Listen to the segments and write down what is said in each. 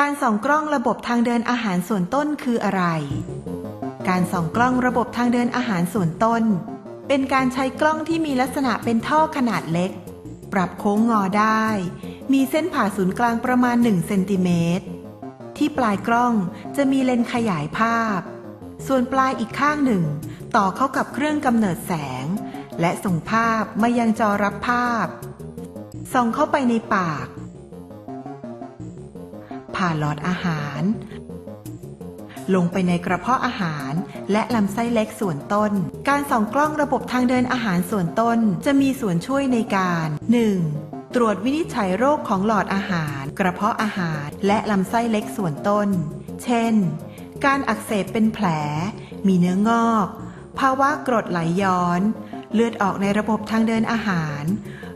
การส่องกล้องระบบทางเดินอาหารส่วนต้นคืออะไร การส่องกล้องระบบทางเดินอาหารส่วนต้น เป็นการใช้กล้องที่มีลักษณะเป็นท่อขนาดเล็ก ปรับโค้งงอได้ มีเส้นผ่าศูนย์กลางประมาณ 1 เซนติเมตร ที่ปลายกล้องจะมีเลนส์ขยายภาพ ส่วนปลายอีกข้างหนึ่ง ต่อเข้ากับเครื่องกำเนิดแสง และส่งภาพมายังจอรับภาพ ส่องเข้าไปในปาก ผ่านหลอดอาหาร ลงไปในกระเพาะอาหาร และลำไส้เล็กส่วนต้น การส่องกล้องระบบทางเดินอาหารส่วนต้น จะมีส่วนช่วยในการ 1. ตรวจวินิจฉัยโรคของหลอดอาหาร กระเพาะอาหารและลำไส้เล็กส่วนต้น เช่น การอักเสบเป็นแผล มีเนื้องอก ภาวะกรดไหลย้อน เลือดออกในระบบทางเดินอาหาร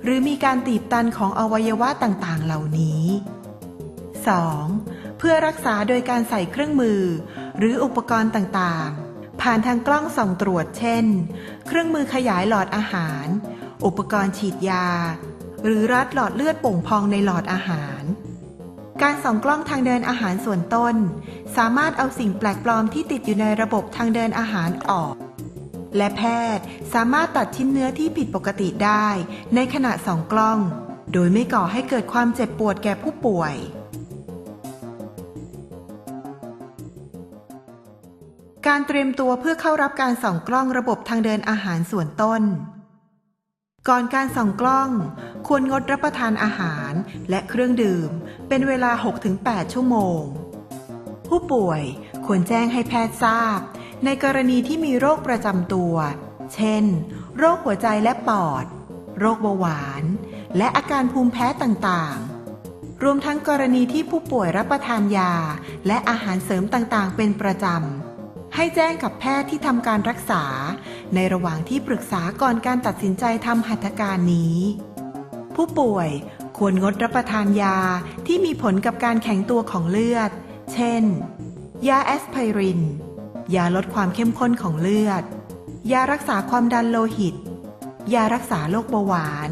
หรือมีการตีบตันของอวัยวะต่างๆ เหล่านี้ 2. เพื่อรักษาโดยการใส่เครื่องมือ หรืออุปกรณ์ต่างๆ ผ่านทางกล้องส่องตรวจเช่น เครื่องมือขยายหลอดอาหาร อุปกรณ์ฉีดยา หรือรัดหลอดเลือดโป่งพองในหลอดอาหาร การส่องกล้องทางเดินอาหารส่วนต้น สามารถเอาสิ่งแปลกปลอมที่ติดอยู่ในระบบทางเดินอาหารออก และแพทย์สามารถตัดชิ้นเนื้อที่ผิดปกติได้ ในขณะส่องกล้องโดยไม่ก่อให้เกิดความเจ็บปวดแก่ผู้ป่วย การเตรียมตัวเพื่อเข้ารับการส่องกล้องระบบทางเดินอาหารส่วนต้น ก่อนการส่องกล้อง ควรงดรับประทานอาหารและเครื่องดื่ม เป็นเวลา 6-8 ชั่วโมง ผู้ป่วยควรแจ้งให้แพทย์ทราบ ในกรณีที่มีโรคประจำตัว เช่น โรคหัวใจและปอด โรคเบาหวาน และอาการภูมิแพ้ต่างๆ รวมทั้งกรณีที่ผู้ป่วยรับประทานยา และอาหารเสริมต่างๆ เป็นประจำ ให้แจ้งกับแพทย์ที่ทำการรักษา ในระหว่างที่ปรึกษาก่อนการตัดสินใจทำหัตถการนี้ ผู้ป่วยควรงดรับประทานยาที่มีผลกับการแข็งตัวของเลือด เช่น ยาแอสไพริน ยาลดความเข้มข้นของเลือด ยารักษาความดันโลหิต ยารักษาโรคเบาหวาน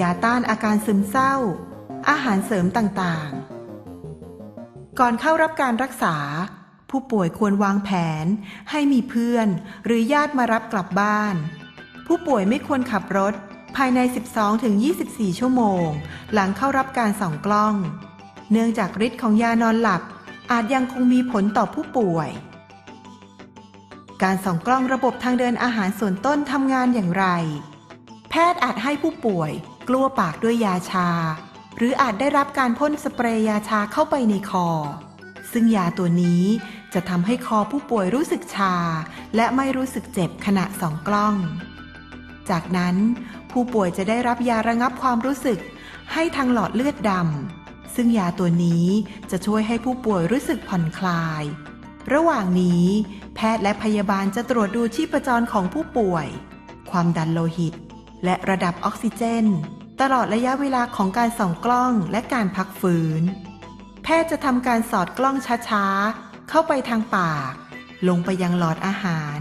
ยาต้านอาการซึมเศร้า อาหารเสริมต่างๆ ก่อนเข้ารับการรักษา ผู้ป่วยควรวางแผน ให้มีเพื่อน หรือญาติมารับกลับบ้าน ผู้ป่วยไม่ควรขับรถ ภายใน 12-24 ชั่วโมง หลังเข้ารับการส่องกล้อง เนื่องจากฤทธิ์ของยานอนหลับ อาจยังคงมีผลต่อผู้ป่วย การส่องกล้องระบบทางเดินอาหารส่วนต้นทำงานอย่างไร แพทย์อาจให้ผู้ป่วยกลัวปากด้วยยาชา หรืออาจได้รับการพ่นสเปรย์ยาชาเข้าไปในคอ ซึ่งยาตัวนี้ จะทำให้คอผู้ป่วยรู้สึกชา และไม่รู้สึกเจ็บขณะส่องกล้อง จากนั้น ผู้ป่วยจะได้รับยาระงับความรู้สึก ให้ทางหลอดเลือดดำซึ่งยาตัวนี้จะช่วยให้ผู้ป่วยรู้สึกผ่อนคลาย ระหว่างนี้ แพทย์และพยาบาลจะตรวจดูชีพจรของผู้ป่วย ความดันโลหิต และระดับออกซิเจน ตลอดระยะเวลาของการส่องกล้องและการพักฟื้น แพทย์จะทำการสอดกล้องช้าๆ เข้าไปทางปาก ลงไปยังหลอดอาหาร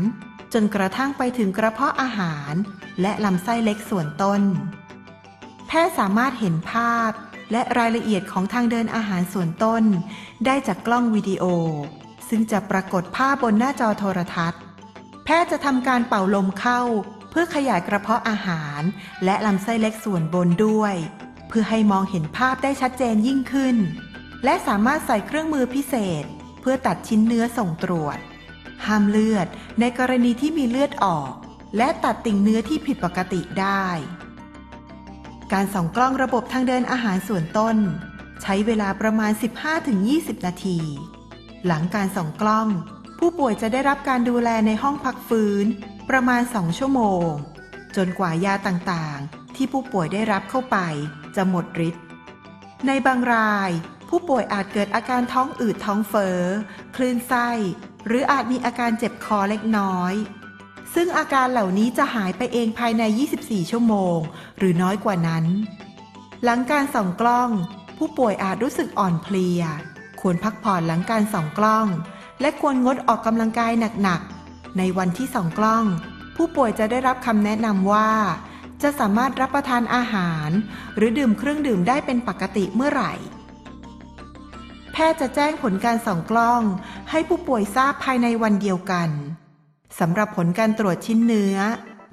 จนกระทั่งไปถึงกระเพาะอาหาร และลำไส้เล็กส่วนต้น แพทย์สามารถเห็นภาพ และรายละเอียดของทางเดินอาหารส่วนต้น ได้จากกล้องวิดีโอ ซึ่งจะปรากฏภาพบนหน้าจอโทรทัศน์ แพทย์จะทำการเป่าลมเข้า เพื่อขยายกระเพาะอาหาร และลำไส้เล็กส่วนบนด้วย เพื่อให้มองเห็นภาพได้ชัดเจนยิ่งขึ้นและสามารถใส่เครื่องมือพิเศษ เพื่อตัดชิ้นเนื้อส่งตรวจ ห้ามเลือดในกรณีที่มีเลือดออก และตัดติ่งเนื้อที่ผิดปกติได้ การส่องกล้องระบบทางเดินอาหารส่วนต้น ใช้เวลาประมาณ 15-20 นาที หลังการส่องกล้อง ผู้ป่วยจะได้รับการดูแลในห้องพักฟื้น ประมาณ 2 ชั่วโมง จนกว่ายาต่างๆ ที่ผู้ป่วยได้รับเข้าไปจะหมดฤทธิ์ในบางราย ผู้ป่วยอาจเกิดอาการท้องอืดท้องเฟอ้อคลื่นไส้ หรืออาจมีอาการเจ็บคอเล็กน้อย ซึ่งอาการเหล่านี้จะหายไปเองภายใน 24 ชั่วโมง หรือน้อยกว่านั้น หลังการส่องกล้อง ผู้ป่วยอาจรู้สึกอ่อนเพลีย ควรพักผ่อนหลังการส่องกล้อง และควรงดออกกำลังกายหนักๆ ในวันที่ส่องกล้อง ผู้ป่วยจะได้รับคำแนะนำว่าจะสามารถรับประทานอาหาร หรือดื่มเครื่องดื่มได้เป็นปกติเมื่อไหร่ พทย์จะแจ้งผลการส่องกล้อง ให้ผู้ป่วยทราบภายในวันเดียวกันสำหรับผลการตรวจชิ้นเนื้อ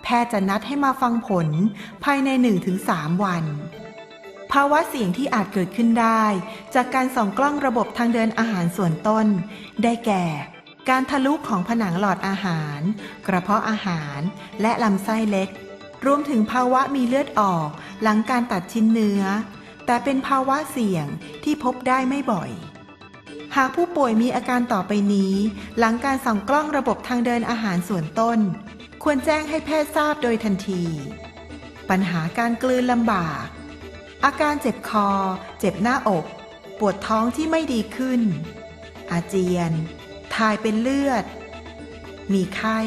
แพทย์จะนัดให้มาฟังผลภายใน 1-3 วัน ภาวะเสี่ยงที่อาจเกิดขึ้นได้ จากการส่องกล้องระบบทางเดินอาหารส่วนต้น ได้แก่ การทะลุของผนังหลอดอาหาร กระเพาะอาหารและลำไส้เล็ก รวมถึงภาวะมีเลือดออกหลังการตัดชิ้นเนื้อ แต่เป็นภาวะเสี่ยงที่พบได้ไม่บ่อย หากผู้ป่วยมีอาการต่อไปนี้ หลังการส่องกล้องระบบทางเดินอาหารส่วนต้น ควรแจ้งให้แพทย์ทราบโดยทันที ปัญหาการกลืนลำบาก อาการเจ็บคอ เจ็บหน้าอก ปวดท้องที่ไม่ดีขึ้น อาเจียน ถ่ายเป็นเลือด มีไข้